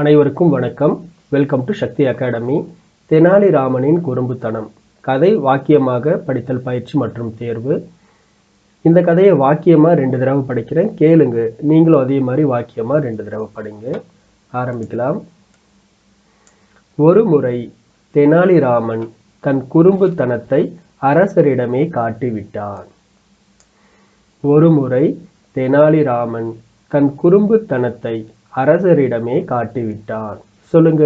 அனைவருக்கும் வணக்கம். Welcome to Sakthi academy தெனாலிராமனின் குறும்புத்தனம். கதை வாக்கியமாக படித்தல் பயிற்சி மற்றும் தேர்வு. இந்த கதையை வாக்கியமாக ரெண்டு தடவை படிக்கிறேன். கேளுங்க. நீங்களும் அதே மாதிரி வாக்கியமாக ரெண்டு தடவை படிங்க. ஆரம்பிக்கலாம். ஒரு முறை தெனாலிராமன் தன் குறும்புத்தனத்தை அரசரிடமே காட்டிவிட்டான். ஒரு முறை தெனாலிராமன் தன் குறும்புத்தனத்தை அரசரிடமே காட்டிவிட்டான். சொல்லுங்க.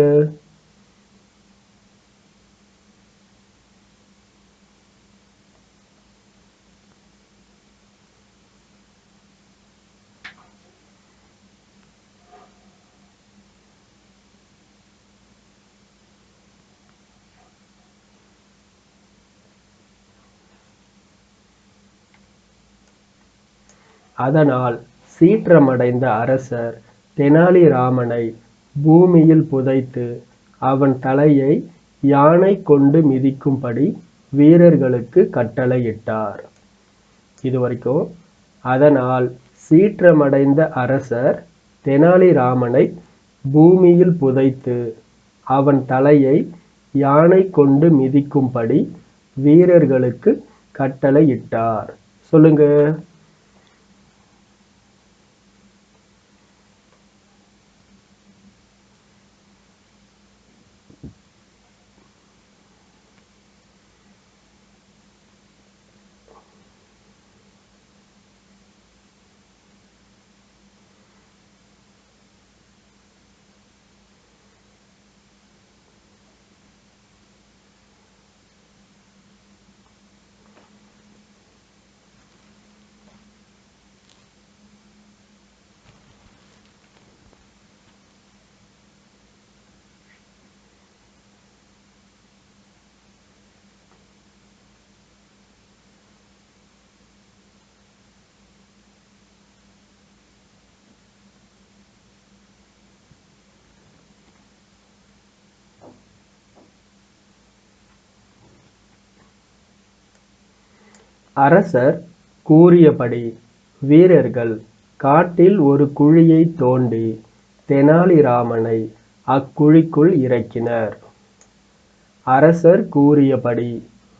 அதனால் சீற்றமடைந்த அரசர் தெனாலிராமனை பூமியில் புதைத்து அவன் தலையை யானை கொண்டு மிதிக்கும்படி வீரர்களுக்கு கட்டளையிட்டார். இது வரைக்கும் அதனால் சீற்றமடைந்த அரசர் தெனாலிராமனை பூமியில் புதைத்து அவன் தலையை யானை கொண்டு மிதிக்கும்படி வீரர்களுக்கு கட்டளையிட்டார். சொல்லுங்க. அரசர் கூறியபடி வீரர்கள் காட்டில் ஒரு குழியை தோண்டி தெனாலிராமனை அக்குழிக்குள் இறக்கினர். அரசர் கூறியபடி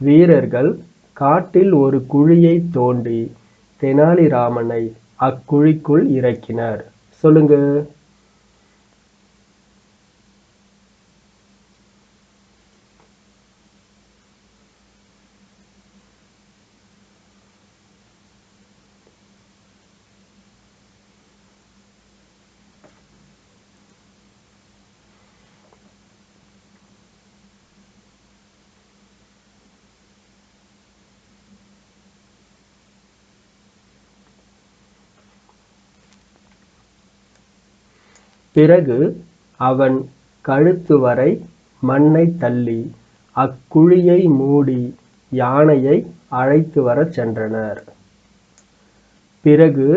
வீரர்கள் காட்டில் ஒரு குழியை தோண்டி தெனாலிராமனை அக்குழிக்குள் இறக்கினர். சொல்லுங்க. பிறகு அவன் கழுத்து வரை மண்ணை தள்ளி அக்குழியை மூடி யானையை அழைத்து வரச் சென்றனர். பிறகு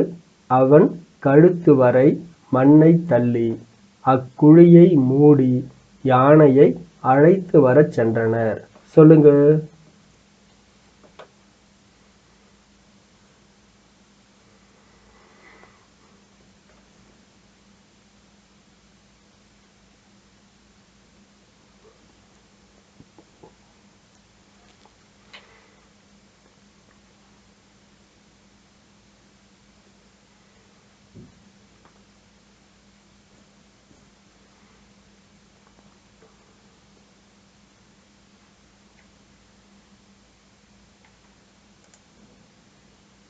அவன் கழுத்து வரை மண்ணை தள்ளி அக்குழியை மூடி யானையை அழைத்து வரச் சென்றனர். சொல்லுங்க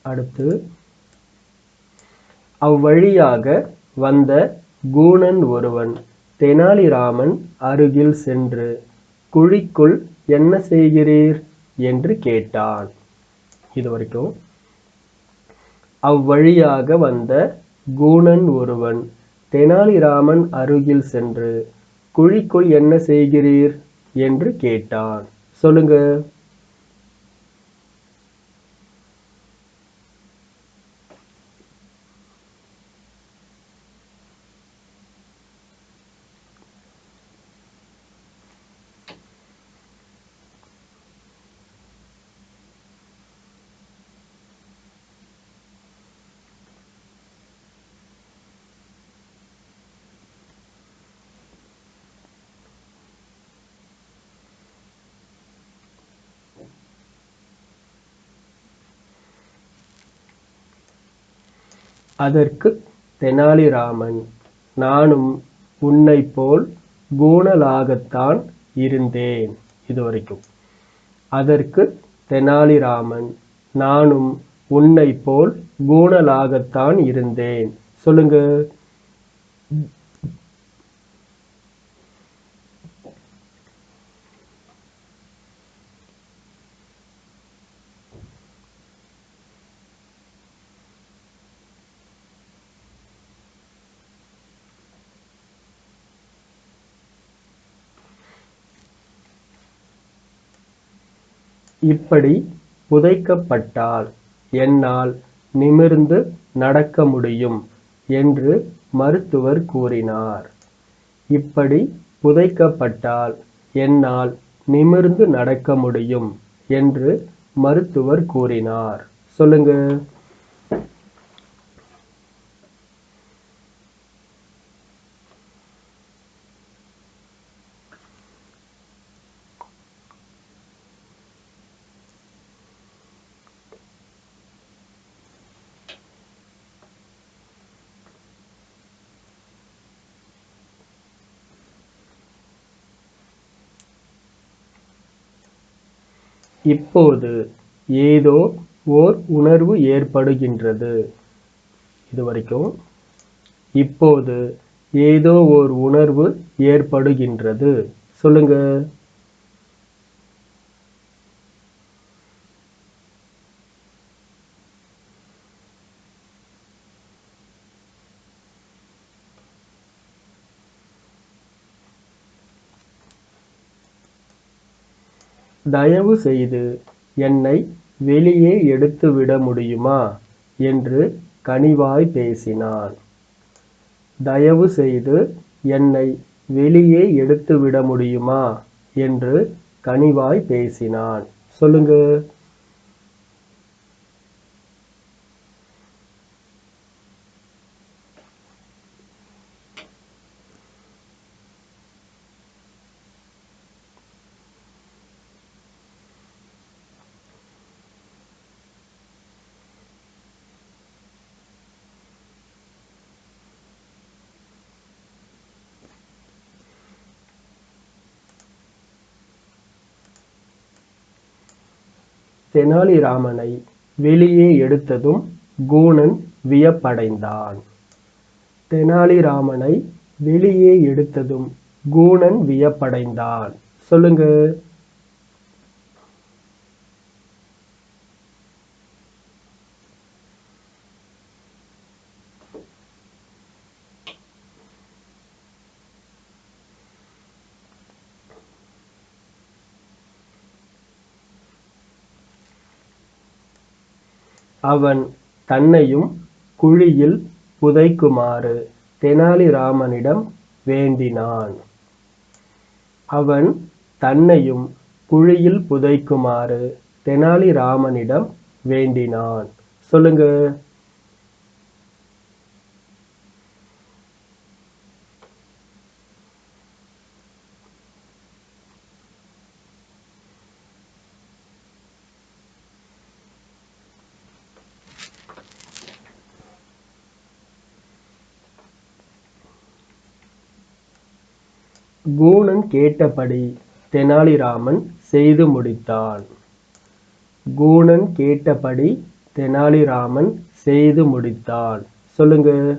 அடுத்து அவ்வழியாக வந்த கூணன் ஒருவன் தெனாலிராமன் அருகில் சென்று குழிக்குள் என்ன செய்கிறீர்? என்று கேட்டான். இது வரைக்கும் அவ்வழியாக வந்த கூணன் ஒருவன் தெனாலிராமன் அருகில் சென்று குழிக்குள் என்ன செய்கிறீர்? என்று கேட்டான். சொல்லுங்க. அதற்கு தெனாலிராமன் நானும் உன்னைப் போல் கூணலாகத்தான் இருந்தேன். இது வரைக்கும் அதற்கு தெனாலிராமன் நானும் உன்னைப் போல் கூணலாகத்தான் இருந்தேன். சொல்லுங்க. இப்படி புதைக்கப்பட்டால் என்னால் நிமிர்ந்து நடக்க முடியும் என்று மருத்துவர் கூறினார். இப்படி புதைக்கப்பட்டால் என்னால் நிமிர்ந்து நடக்க முடியும் என்று மருத்துவர் கூறினார். சொல்லுங்க. இப்போது ஏதோ ஓர் உணர்வு ஏற்படுகின்றது. இது வரைக்கும் இப்போது ஏதோ ஓர் உணர்வு ஏற்படுகின்றது. சொல்லுங்க. தயவு செய்து என்னை வெளியே எடுத்து விட முடியுமா? என்று கனிவாய் பேசினான். தயவு செய்து என்னை வெளியே எடுத்து விட முடியுமா? என்று கனிவாய் பேசினான். சொல்லுங்க. தெனாலிராமனை வெளியே எடுத்ததும் கோணன் வியப்படைந்தான். தெனாலிராமனை வெளியே எடுத்ததும் கூணன் வியப்படைந்தான். சொல்லுங்க. அவன் தன்னையும் குழியில் புதைக்குமாறு தெனாலிராமனிடம் வேண்டினான். அவன் தன்னையும் குழியில் புதைக்குமாறு தெனாலிராமனிடம் வேண்டினான். சொல்லுங்க. கூணன் கேட்டபடி தெனாலிராமன் செய்து முடித்தான். கூணன் கேட்டபடி தெனாலிராமன் செய்து முடித்தான். சொல்லுங்க.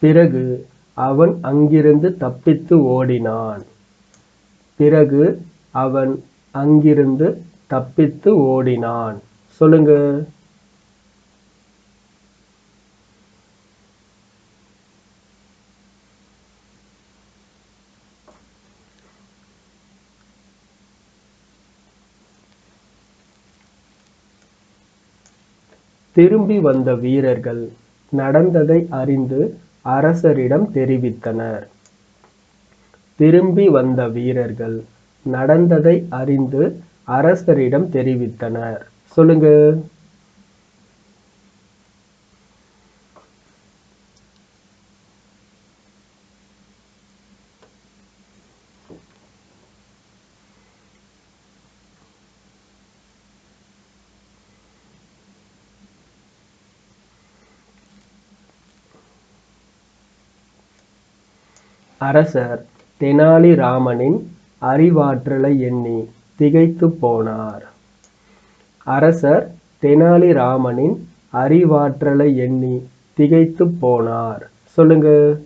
பிறகு அவன் அங்கிருந்து தப்பித்து ஓடினான். பிறகு அவன் அங்கிருந்து தப்பித்து ஓடினான். சொல்லுங்க. திரும்பி வந்த வீரர்கள் நடந்ததை அறிந்து அரசரிடம் தெரிவித்தனர். திரும்பி வந்த வீரர்கள் நடந்ததை அறிந்து அரசரிடம் தெரிவித்தனர். சொல்லுங்க. அரசர் தெனாலிராமனின் அறிவாற்றலை எண்ணி திகைத்துப் போனார். அரசர் தெனாலிராமனின் அறிவாற்றலை எண்ணி திகைத்துப் போனார். சொல்லுங்க.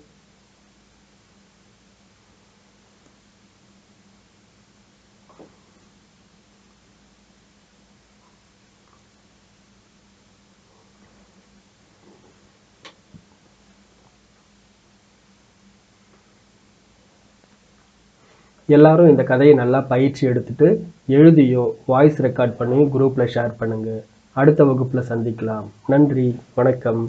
எல்லாரும் இந்த கதையை நல்லா பயிற்சி எடுத்துட்டு எழுதியோ வாய்ஸ் ரெக்கார்ட் பண்ணி குரூப்பில் ஷேர் பண்ணுங்கள் அடுத்த வகுப்பில் சந்திக்கலாம். நன்றி. வணக்கம்.